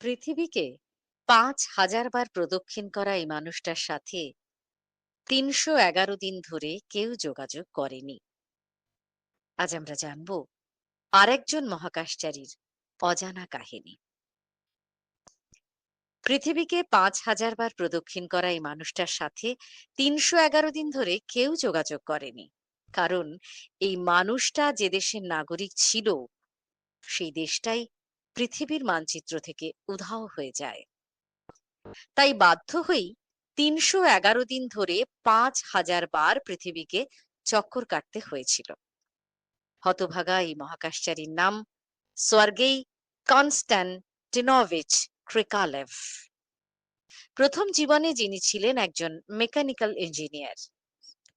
পৃথিবীকে পাঁচ হাজার বার প্রদক্ষিণ করা এই মানুষটার সাথে তিনশো এগারো দিন ধরে কেউ যোগাযোগ করেনি। আজ আমরা জানব আরেকজন মহাকাশচারীর অজানা কাহিনী। পৃথিবীকে পাঁচ হাজার বার প্রদক্ষিণ করা এই মানুষটার সাথে তিনশো এগারো দিন ধরে কেউ যোগাযোগ করেনি। কারণ এই মানুষটা যে দেশের নাগরিক ছিল, সেই দেশটাই পৃথিবীর মানচিত্র থেকে উধাও হয়ে যায়। তাই বাধ্য হয়েই তিনশো এগারো দিন ধরে পাঁচ হাজার বার পৃথিবীকে চক্কর কাটতে হয়েছিল। হতভাগা এই মহাকাশচারীর নাম সোয়ার্গেই কনস্ট্যান্টিনোভিচ ক্রিকালেভ। প্রথম জীবনে যিনি ছিলেন একজন মেকানিক্যাল ইঞ্জিনিয়ার।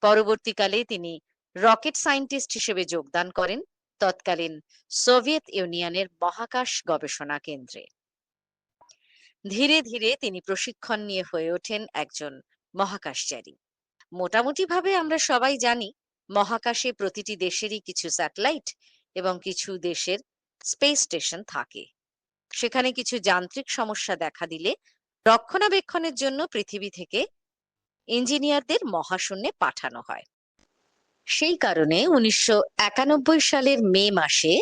পরবর্তীকালে তিনি রকেট সায়েন্টিস্ট হিসেবে যোগদান করেন। তৎকালীন সোভিয়েত ইউনিয়নের মহাকাশ গবেষণা কেন্দ্রে। ধীরে ধীরে তিনি প্রশিক্ষণ নিয়ে হয়ে ওঠেন একজন মহাকাশচারী। মোটামুটি ভাবে আমরা সবাই জানি, মহাকাশে প্রতিটি দেশেরই কিছু স্যাটেলাইট এবং কিছু দেশের স্পেস স্টেশন থাকে। সেখানে কিছু যান্ত্রিক সমস্যা দেখা দিলে রক্ষণাবেক্ষণের জন্য পৃথিবী থেকে ইঞ্জিনিয়ারদের মহাশূন্যে পাঠানো হয়। সেই কারণে উনিশশো একানব্বই সালের মে মাসে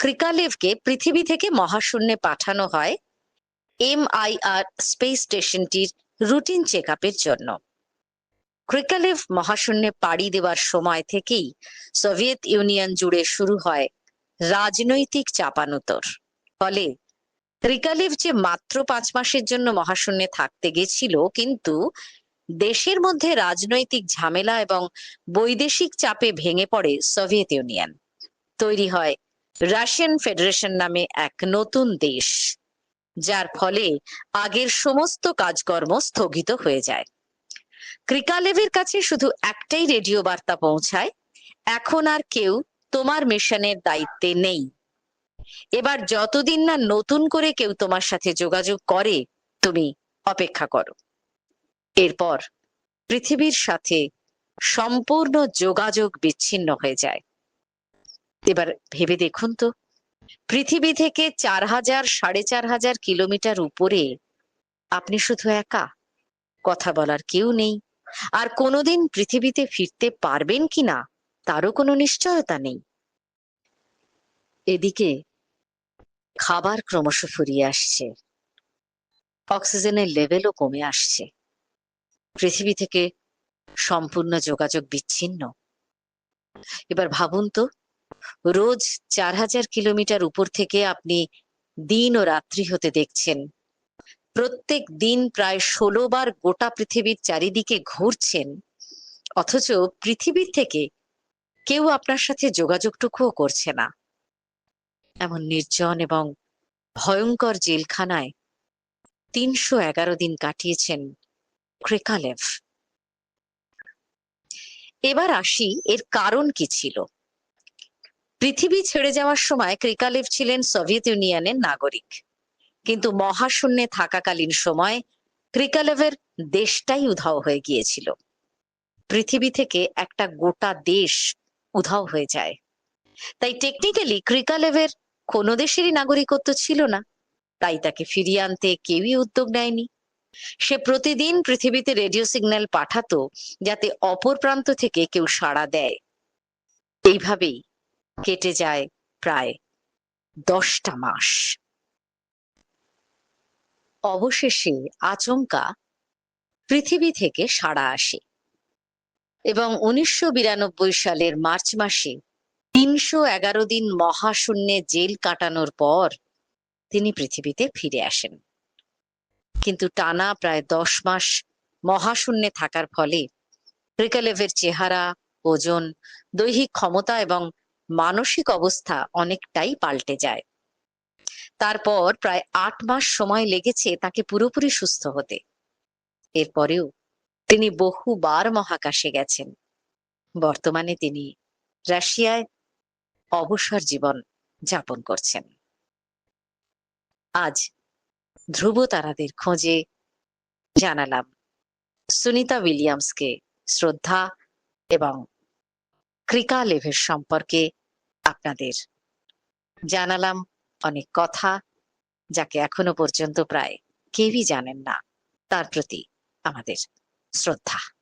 ক্রিকালেভকে পৃথিবী থেকে মহাশূন্যে পাঠানো হয় এমআইআর স্পেস স্টেশনটির রুটিন চেক জন্য। ক্রিকালেভ মহাশূন্যে পাড়ি দেওয়ার সময় থেকেই সোভিয়েত ইউনিয়ন জুড়ে শুরু হয় রাজনৈতিক চাপানুতর। ফলে ক্রিকালেভ যে মাত্র পাঁচ মাসের জন্য মহাশূন্যে থাকতে গেছিল, কিন্তু দেশের মধ্যে রাজনৈতিক ঝামেলা এবং বৈদেশিক চাপে ভেঙে পড়ে সোভিয়েত ইউনিয়ন। তৈরি হয় রাশিয়ান ফেডারেশন নামে এক নতুন দেশ, যার ফলে আগের সমস্ত কাজকর্ম স্থগিত হয়ে যায়। ক্রিকালেভের কাছে শুধু একটাই রেডিও বার্তা পৌঁছায়, এখন আর কেউ তোমার মিশনের দায়িত্বে নেই। এবার যতদিন না নতুন করে কেউ তোমার সাথে যোগাযোগ করে, তুমি অপেক্ষা করো। এরপর পৃথিবীর সাথে সম্পূর্ণ যোগাযোগ বিচ্ছিন্ন হয়ে যায়। এবার ভেবে দেখুন তো, পৃথিবী থেকে চার হাজার, সাড়ে চার হাজার কিলোমিটার উপরে আপনি শুধু একা, কথা বলার কেউ নেই। আর কোনোদিন পৃথিবীতে ফিরতে পারবেন কিনা তারও কোনো নিশ্চয়তা নেই। এদিকে খাবার ক্রমশ ফুরিয়ে আসছে। অক্সিজেনের লেভেলও কমে আসছে। পৃথিবী থেকে সম্পূর্ণ যোগাযোগ বিচ্ছিন্ন। এবার ভাবুন তো, রোজ চার হাজার কিলোমিটার উপর থেকে আপনি দিন ও রাত্রি হতে দেখছেন। প্রত্যেক দিন প্রায় ষোলো বার গোটা পৃথিবীর চারিদিকে ঘুরছেন। অথচ পৃথিবীর থেকে কেউ আপনার সাথে যোগাযোগটুকুও করছে না। এমন নির্জন এবং ভয়ঙ্কর জেলখানায় তিনশো এগারো দিন কাটিয়েছেন ক্রেকালেভ। এবার আসি এর কারণ কি ছিল। পৃথিবী ছেড়ে যাওয়ার সময় ক্রিকালেভ ছিলেন সোভিয়েত ইউনিয়নের নাগরিক। কিন্তু মহাশূন্যে থাকাকালীন সময় ক্রিকালেভের দেশটাই উধাও হয়ে গিয়েছিল। পৃথিবী থেকে একটা গোটা দেশ উধাও হয়ে যায়। তাই টেকনিক্যালি ক্রিকালেভের কোনো দেশেরই নাগরিকত্ব ছিল না। তাই তাকে ফিরিয়ে আনতে কেউই উদ্যোগ নেয়নি। সে প্রতিদিন পৃথিবীতে রেডিও সিগন্যাল পাঠাতো যাতে অপর প্রান্ত থেকে কেউ সাড়া দেয়। এইভাবেই কেটে যায় প্রায় দশটা মাস। অবশেষে আচমকা পৃথিবী থেকে সাড়া আসে এবং উনিশশো বিরানব্বই সালের মার্চ মাসে তিনশো এগারো দিন মহাশূন্যে জেল কাটানোর পর তিনি পৃথিবীতে ফিরে আসেন। কিন্তু টানা প্রায় দশ মাস মহাশূন্যে থাকার ফলে ক্রিকালেভের চেহারা, ওজন, দৈহিক ক্ষমতা এবং মানসিক অবস্থা অনেকটাই পাল্টে যায়। তারপর প্রায় আট মাস সময় লেগেছে তাকে পুরোপুরি সুস্থ হতে। এরপরেও তিনি বহুবার মহাকাশে গেছেন। বর্তমানে তিনি রাশিয়ায় অবসর জীবন যাপন করছেন। আজ ধ্রুব তারাদের খোঁজে জানালাম। সুনিতা উইলিয়ামসকে শ্রদ্ধা এবং ক্রিকা লেভের সম্পর্কে আপনাদের জানালাম অনেক কথা, যাকে এখনও পর্যন্ত প্রায় কেউই জানেন না। তার প্রতি আমাদের শ্রদ্ধা।